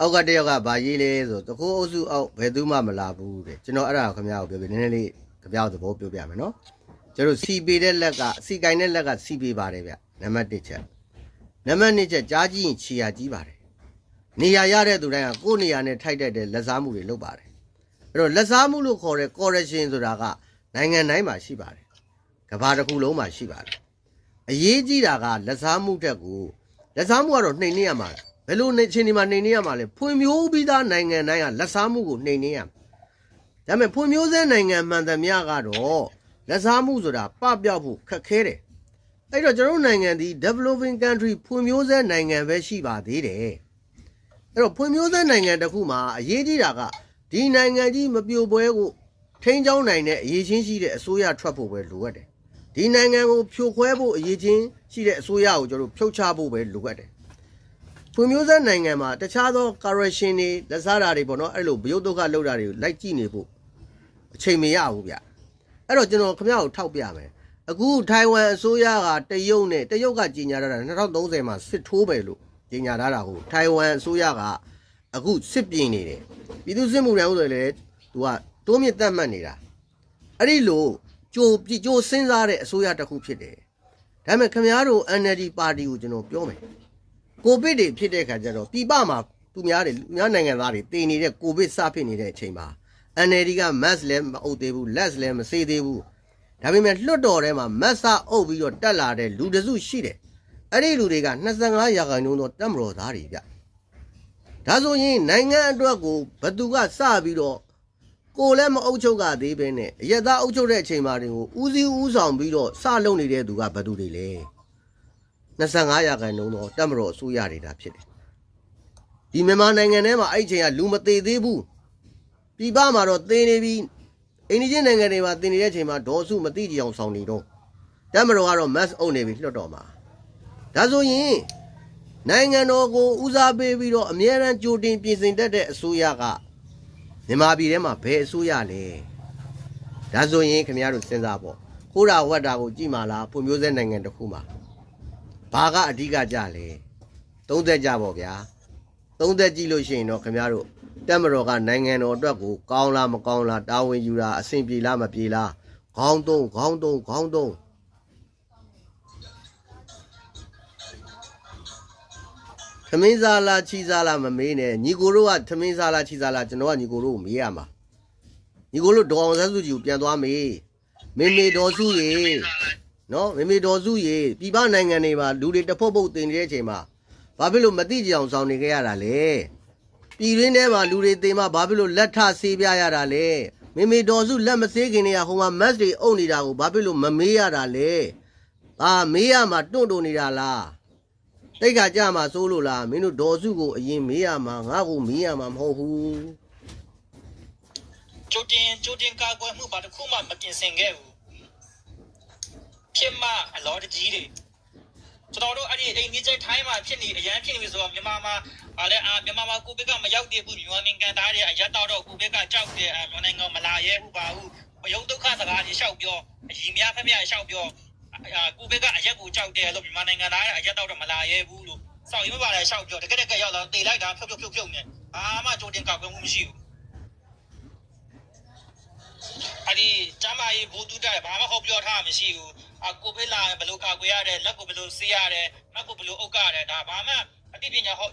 အောက်ကတယောက်ကဗာရေးလဲဆိုတခိုးအုပ်စုအောက်ဘယ်သူမှမလာဘူးတဲ့ကျွန်တော်အဲ့ဒါကိုခင်ဗျားကိုပြောပြနည်းနည်းလေးခင်ဗျားကိုသဘောပြောပြမယ်နော်ကျွန်တော်စီပေတဲ့လက်ကစီကင်တဲ့လက်ကစီပေပါတယ်ဗျနံပါတ်1ချက်နံပါတ်2ချက်ကြားကြည့်ရင်ခြေရကြီးပါတယ်နေရာရတဲ့သူတိုင်းကကိုယ့်နေရာနဲ့ထိုက်တဲ့လက်စားမှုတွေလုပ်ပါတယ်အဲ့တော့လက်စားမှုလို့ခေါ်တဲ့ correction ဆိုတာကနိုင်ငံတိုင်းမှာရှိပါတယ်ကဘာတစ်ခုလုံးမှာရှိပါတယ်အရေးကြီးတာကလက်စားမှုတက်ကိုလက်စားမှုကတော့နှိမ်နေရမှာ ဘယ်လိုနေချင်းဒီမှာနှိမ်နေရမှာလဲဖွံ့ဖြိုးပြီးသားနိုင်ငံတိုင်းကလက်စားမှုကိုနှိမ်နေရမှာဒါပေမဲ့ဖွံ့ဖြိုးဆဲနိုင်ငံမှန်သမျှကတော့လက်စားမှုဆိုတာပပျောက်ဖို့ခက်ခဲတယ်အဲ့တော့ကျွန်တော်တို့နိုင်ငံဒီ developing country ဖွံ့ဖြိုးဆဲနိုင်ငံပဲရှိပါသေးတယ်အဲ့တော့ဖွံ့ဖြိုးဆဲနိုင်ငံတစ်ခုမှာအရေးကြီးတာကဒီနိုင်ငံကြီးမပြိုပွဲကိုထိန်းချောင်းနိုင်တဲ့အရေးချင်းရှိတဲ့အစိုးရထွက်ဖို့ပဲလိုအပ်တယ်ဒီနိုင်ငံကိုဖြိုခွဲဖို့အရေးချင်းရှိတဲ့အစိုးရကိုကျွန်တော်တို့ဖြုတ်ချဖို့ပဲလိုအပ်တယ် ဖွံ့ဖြိုးဆဲနိုင်ငံမှာတခြားသော correction တွေလက်စားတာတွေပေါ့နော်အဲ့လိုဘယုတ်ဒုက္ခလောက်တာတွေကိုလိုက်ကြည့်နေဖို့အချိန်မရဘူးဗျအဲ့တော့ကျွန်တော်ခင်ဗျားကိုထောက်ပြမယ်အခုထိုင်ဝမ်အစိုးရကတရုတ်နဲ့တရုတ်ကကြီးညာထားတာ2030မှာစစ်ထိုးပဲလို့ကြီးညာထားတာကိုထိုင်ဝမ်အစိုးရကအခုစစ်ပြင်နေတယ်ပြည်သူစစ်မှုထမ်းဥတွေလည်းသူကတိုးမြင့်တက်မှတ်နေတာအဲ့ဒီလိုကြိုကြိုစဉ်းစားတဲ့အစိုးရတစ်ခုဖြစ်တယ်ဒါပေမဲ့ခင်ဗျားတို့ NLD ပါတီကိုကျွန်တော်ပြောမယ် ကိုဗစ်တွေဖြစ်တဲ့ခါကျတော့ပြည်ပမှာသူများတွေလူများနိုင်ငံသားတွေတည်နေတဲ့ကိုဗစ်စဖြစ်နေတဲ့အချိန်မှာ NLD က mask လည်းမအုပ်သေးဘူး less လည်းမဆေးသေးဘူးဒါပေမဲ့လွတ်တော်ထဲမှာ mask အုပ်ပြီးတော့တက်လာတဲ့လူတစုရှိတယ်အဲ့ဒီလူတွေက25ရာခိုင်နှုန်းသောတက်မတော်သားတွေဗျဒါဆိုရင်နိုင်ငံအတွက်ကိုဘသူကစပြီးတော့ကိုလည်းမအုပ်ချုပ်ကသေးပဲနဲ့အရက်သားအုပ်ချုပ်တဲ့အချိန်မှာတွေကိုဦးစီးဦးဆောင်ပြီးတော့စလုပ်နေတဲ့သူကဘသူတွေလဲ 25ရာခိုင်နှုန်းတော့တက်မတော်အစိုးရတွေဒါဖြစ်တယ်ဒီမြန်မာနိုင်ငံထဲမှာအဲ့ဒီချိန်ကလူမသေးသေးဘူးပြည်ပမှာတော့သေနေပြီအိန္ဒိယနိုင်ငံတွေမှာသေနေတဲ့အချိန်မှာဒေါ်စုမတိကြအောင်ဆောင်နေတော့တက်မတော်ကတော့ mass အုပ်နေပြီလွှတ်တော်မှာဒါဆိုရင်နိုင်ငံတော်ကိုဦးစားပေးပြီးတော့အမြဲတမ်းကြိုတင်ပြင်ဆင်တတ်တဲ့အစိုးရကမြန်မာပြည်ထဲမှာဘယ်အစိုးရလဲဒါဆိုရင်ခင်ဗျားတို့စဉ်းစားပေါ့ခိုးတာဝတ်တာကိုကြည့်မှလားဖွံ့ဖြိုးဆဲနိုင်ငံတစ်ခုမှာ ဘာကအဓိကကြလဲသုံးသက်ကြပေါ့ဗျာသုံးသက်ကြည့်လို့ရှိရင်တော့ခင်ဗျားတို့တက်မတော်ကနိုင်ငံတော်အတွက်ကိုကောင်းလားမကောင်းလားတာဝန်ယူတာအဆင်ပြေလားမပြေလားခေါင်းသုံးခေါင်းသုံးခေါင်းသုံးသမင်းစားလားချီစားလားမမေးနဲ့ညီကိုတို့ကသမင်းစားလားချီစားလားကျွန်တော်ကညီကိုတို့ကိုမေးရမှာညီကိုတို့ဒေါအောင်ဆန်းစုကြည်ကိုပြန်သွားမေးမေမေဒေါ်စုရေ နော်မေမေတော်စုရေပြည်ပနိုင်ငံတွေမှာလူတွေတဖုတ်ဖုတ်တင်နေတဲ့အချိန်မှာဘာဖြစ်လို့မသိကြအောင်ဆောင်နေကြရတာလဲပြည်ရင်းထဲမှာလူတွေတင်မှာဘာဖြစ်လို့လက်ထဆေးပြရတာလဲမေမေတော်စုလက်မဆေးခင်တည်းကဟိုမှာမက်တွေအုပ်နေတာကိုဘာဖြစ်လို့မမေးရတာလဲအာမေးရမှာတွန့်တွန့်နေတာလားတိတ်ခါကြမှာစိုးလို့လားမင်းတို့ဒေါ်စုကိုအရင်မေးရမှာငါ့ကိုမေးရမှာမဟုတ်ဘူးကြိုတင်ကြိုတင်ကာကွယ်မှုဘာတစ်ခုမှမပြင်ဆင်ခဲ့ဘူး ဖြစ်မှအလောတကြီးတွေကျွန်တော်တို့အဲ့ဒီအိမ်ကြီးထိုင်းမှာဖြစ်နေအရန်ဖြစ်နေပြီဆိုတော့မြန်မာမှာဗာလဲအာမြန်မာမှာကိုဗစ်ကမရောက်သေးဘူးမြန်မာနိုင်ငံသားတွေအရက်တော့တော့ကိုဗစ်ကကြောက်တယ်အာမြန်မာနိုင်ငံမလာရဲဘူးပါဘူးမယုံဒုက္ခစကားကြီးရှောက်ပြောအကြီးများဖက်ဖက်ရှောက်ပြောအာကိုဗစ်ကအရက်ကိုကြောက်တယ်လို့မြန်မာနိုင်ငံသားတွေအရက်တော့တော့မလာရဲဘူးလို့စောက်ရင်မပါလဲရှောက်ပြောတကယ်တကယ်ရောက်တော့တေလိုက်တာဖြုတ်ဖြုတ်ဖြုတ်ဖြုတ်နေအာမှကြိုတင်ကာကွယ်မှုမရှိဘူးအဲ့ဒီကျမကြီးဘူတူတက်ဘာမှဟောပြောထားမှမရှိဘူး အကိုဖေးလာဘယ်လိုကာကွယ်ရတယ်လက်ကိုဘယ်လိုဆေးရတယ်မက်ကိုဘယ်လိုအုပ်ကရတယ်ဒါဘာမှအသိပညာဟော